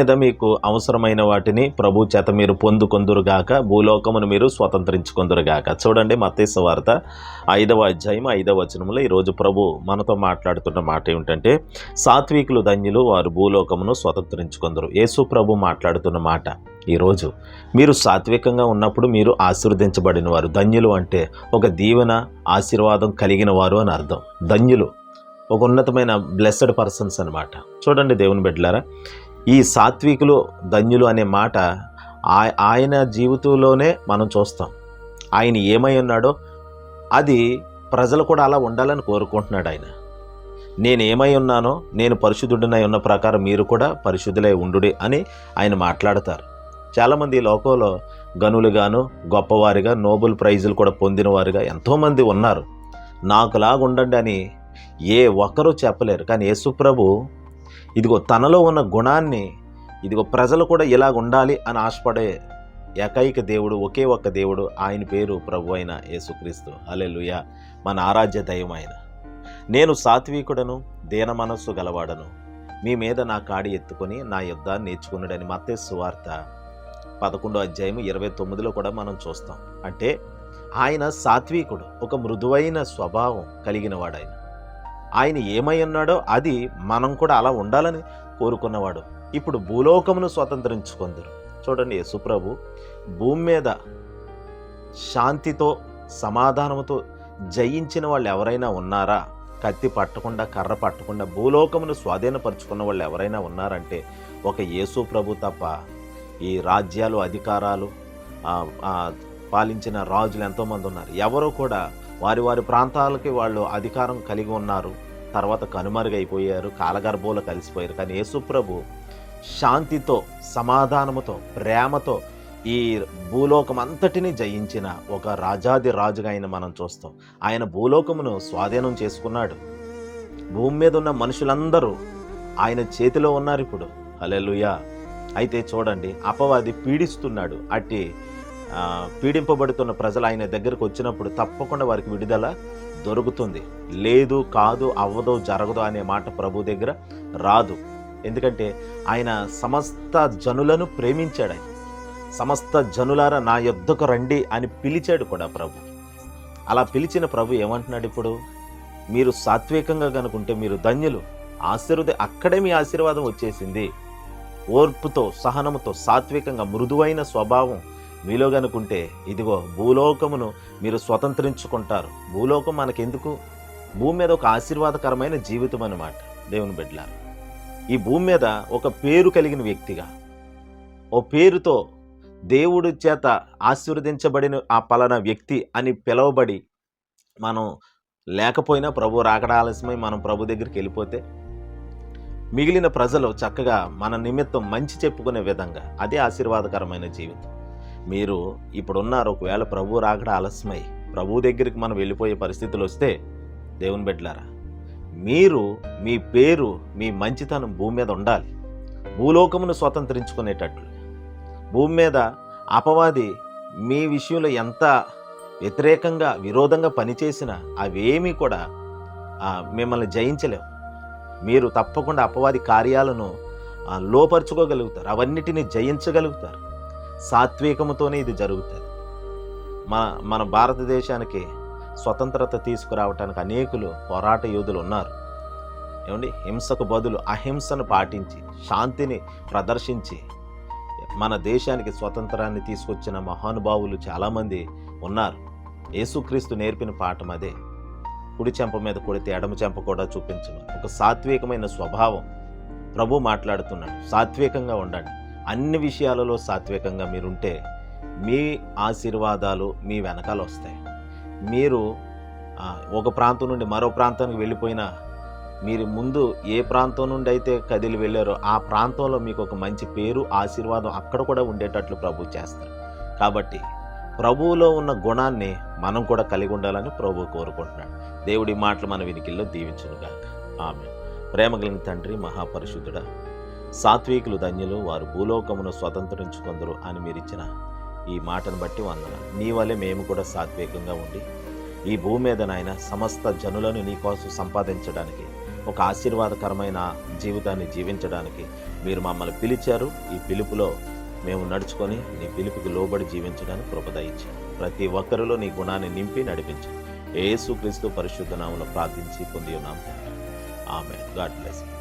మీద మీకు అవసరమైన వాటిని ప్రభు చేత మీరు పొందుకొందురుగాక భూలోకమును మీరు స్వతంత్రించుకొందురుగాక. చూడండి మతేశ వార్త ఐదవ అధ్యాయం ఐదవ వచనంలో ఈరోజు ప్రభు మనతో మాట్లాడుతున్న మాట ఏమిటంటే సాత్వికులు ధన్యులు వారు భూలోకమును స్వతంత్రించుకొందరు. యేసు ప్రభు మాట్లాడుతున్న మాట ఈరోజు మీరు సాత్వికంగా ఉన్నప్పుడు మీరు ఆశీర్వదించబడిన వారు ధన్యులు అంటే ఒక దీవెన ఆశీర్వాదం కలిగిన వారు అని అర్థం. ధన్యులు ఒక ఉన్నతమైన బ్లెస్సడ్ పర్సన్స్ అన్నమాట. చూడండి దేవుని బిడ్డలారా ఈ సాత్వికులు ధన్యులు అనే మాట ఆ- ఆయన జీవితంలోనే మనం చూస్తాం. ఆయన ఏమై ఉన్నాడో అది ప్రజలు కూడా అలా ఉండాలని కోరుకుంటున్నాడు ఆయన. నేను ఏమై ఉన్నానో నేను పరిశుద్ధుడినై ఉన్న ప్రకారం మీరు కూడా పరిశుద్ధులై ఉండుడి అని ఆయన మాట్లాడతారు. చాలామంది ఈ లోకంలో గనులుగాను గొప్పవారిగా నోబెల్ ప్రైజులు కూడా పొందినవారుగా ఎంతోమంది ఉన్నారు. నాకులాగా ఉండండి అని ఏ ఒక్కరూ చెప్పలేరు. కానీ యేసుప్రభు ఇదిగో తనలో ఉన్న గుణాన్ని ఇదిగో ప్రజలు కూడా ఇలాగ ఉండాలి అని ఆశపడే ఏకైక దేవుడు ఒకే ఒక్క దేవుడు ఆయన పేరు ప్రభు అయిన యేసుక్రీస్తు. అలెలుయ మన ఆరాధ్య దైవం ఆయన. నేను సాత్వికుడను దీన మనస్సు గలవాడను. మీ మీద నా కాడి ఎత్తుకొని నా యుద్ధాన్ని నేర్చుకున్నాడని మత్తే సువార్త పదకొండో అధ్యాయం ఇరవై తొమ్మిదిలో కూడా మనం చూస్తాం. అంటే ఆయన సాత్వికుడు ఒక మృదువైన స్వభావం కలిగిన వాడు ఆయన ఏమై ఉన్నాడో అది మనం కూడా అలా ఉండాలని కోరుకున్నవాడు. ఇప్పుడు భూలోకమును స్వతంత్రించుకుందరు. చూడండి యేసుప్రభు భూమి మీద శాంతితో సమాధానముతో జయించిన వాళ్ళు ఎవరైనా ఉన్నారా? కత్తి పట్టకుండా కర్ర పట్టకుండా భూలోకమును స్వాధీనపరుచుకున్న వాళ్ళు ఎవరైనా ఉన్నారంటే ఒక యేసు ప్రభు తప్ప ఈ రాజ్యాలు అధికారాలు పాలించిన రాజులు ఎంతోమంది ఉన్నారు. ఎవరు కూడా వారి వారి ప్రాంతాలకి వాళ్ళు అధికారం కలిగి ఉన్నారు. తర్వాత కనుమరుగైపోయారు కాలగర్భంలో కలిసిపోయారు. కానీ యేసుప్రభు శాంతితో సమాధానముతో ప్రేమతో ఈ భూలోకం అంతటిని జయించిన ఒక రాజాది రాజుగా ఆయన మనం చూస్తాం. ఆయన భూలోకమును స్వాధీనం చేసుకున్నాడు. భూమి మీద ఉన్న మనుషులందరూ ఆయన చేతిలో ఉన్నారు ఇప్పుడు. అలెలుయా అయితే చూడండి అపవాది పీడిస్తున్నాడు. అట్టి పీడింపబడుతున్న ప్రజలు ఆయన దగ్గరకు వచ్చినప్పుడు తప్పకుండా వారికి విడుదల దొరుకుతుంది. లేదు కాదు అవ్వదో జరగదో అనే మాట ప్రభు దగ్గర రాదు. ఎందుకంటే ఆయన సమస్త జనులను ప్రేమించాడు ఆయన. సమస్త జనులారా నా యుద్ధకు రండి అని పిలిచాడు కూడా ప్రభు. అలా పిలిచిన ప్రభు ఏమంటున్నాడు ఇప్పుడు? మీరు సాత్వికంగా కనుకుంటే మీరు ధన్యులు. ఆశీర్వద అక్కడే మీ ఆశీర్వాదం వచ్చేసింది. ఓర్పుతో సహనముతో సాత్వికంగా మృదువైన స్వభావం మీలో కనుకుంటే ఇదిగో భూలోకమును మీరు స్వతంత్రించుకుంటారు. భూలోకం మనకెందుకు? భూమి మీద ఒక ఆశీర్వాదకరమైన జీవితం అన్నమాట దేవుని బిడ్డలారు. ఈ భూమి మీద ఒక పేరు కలిగిన వ్యక్తిగా ఓ పేరుతో దేవుడి చేత ఆశీర్వదించబడిన ఆ పలానా వ్యక్తి అని పిలవబడి మనం లేకపోయినా ప్రభు రాకడ ఆలస్యమై మనం ప్రభు దగ్గరికి వెళ్ళిపోతే మిగిలిన ప్రజలు చక్కగా మన నిమిత్తం మంచి చెప్పుకునే విధంగా అదే ఆశీర్వాదకరమైన జీవితం. మీరు ఇప్పుడున్నారు. ఒకవేళ ప్రభు రాకడ ఆలస్యమై ప్రభు దగ్గరికి మనం వెళ్ళిపోయే పరిస్థితులు వస్తే దేవుని బిడ్డలారా మీరు మీ పేరు మీ మంచితనం భూమి మీద ఉండాలి. భూలోకమును స్వతంత్రించుకునేటట్లు. భూమి మీద అపవాది మీ విషయంలో ఎంత వ్యతిరేకంగా విరోధంగా పనిచేసినా అవేమీ కూడా మిమ్మల్ని జయించలేవు. మీరు తప్పకుండా అపవాది కార్యాలను లోపరుచుకోగలుగుతారు. అవన్నిటిని జయించగలుగుతారు. సాత్వికముతోనే ఇది జరుగుతుంది. మన మన భారతదేశానికి స్వతంత్రత తీసుకురావటానికి అనేకులు పోరాట యోధులు ఉన్నారు. ఏమండి? హింసకు బదులు అహింసను పాటించి శాంతిని ప్రదర్శించి మన దేశానికి స్వతంత్రాన్ని తీసుకొచ్చిన మహానుభావులు చాలామంది ఉన్నారు. యేసుక్రీస్తు నేర్పిన పాఠం అదే. కుడి చెంప మీద కొడితే ఎడమ చెంప కూడా చూపించమని. ఒక సాత్వికమైన స్వభావం. ప్రభు మాట్లాడుతున్నాడు. సాత్వికంగా ఉండండి. అన్ని విషయాలలో సాత్వికంగా మీరుంటే మీ ఆశీర్వాదాలు మీ వెనకాల వస్తాయి. మీరు ఒక ప్రాంతం నుండి మరో ప్రాంతానికి వెళ్ళిపోయినా మీరు ముందు ఏ ప్రాంతం నుండి అయితే కదిలి వెళ్ళారో ఆ ప్రాంతంలో మీకు ఒక మంచి పేరు ఆశీర్వాదం అక్కడ కూడా ఉండేటట్లు ప్రభు చేస్తారు. కాబట్టి ప్రభువులో ఉన్న గుణాన్ని మనం కూడా కలిగి ఉండాలని ప్రభు కోరుకుంటున్నాడు. దేవుడి మాటలు మన వినికిల్లో దీవించునుగాక. ఆమె ప్రేమ కలిగిన తండ్రి మహాపరిశుద్ధుడా సాత్వికులు ధన్యులు వారు భూలోకమును స్వతంత్రించుకుందరు అని మీరు ఇచ్చిన ఈ మాటను బట్టి వందన నీ వల్లే మేము కూడా సాత్వికంగా ఉండి ఈ భూమి మీద నాయన సమస్త జనులను నీకోసం సంపాదించడానికి ఒక ఆశీర్వాదకరమైన జీవితాన్ని జీవించడానికి మీరు మమ్మల్ని పిలిచారు. ఈ పిలుపులో మేము నడుచుకొని నీ పిలుపుకి లోబడి జీవించడానికి కృపదయించి ప్రతి ఒక్కరిలో నీ గుణాన్ని నింపి నడిపించు ఏసుక్రీస్తు పరిశుద్ధ ప్రార్థించి పొంది ఉన్నాం ఆమె గాడ్ బ్లెస్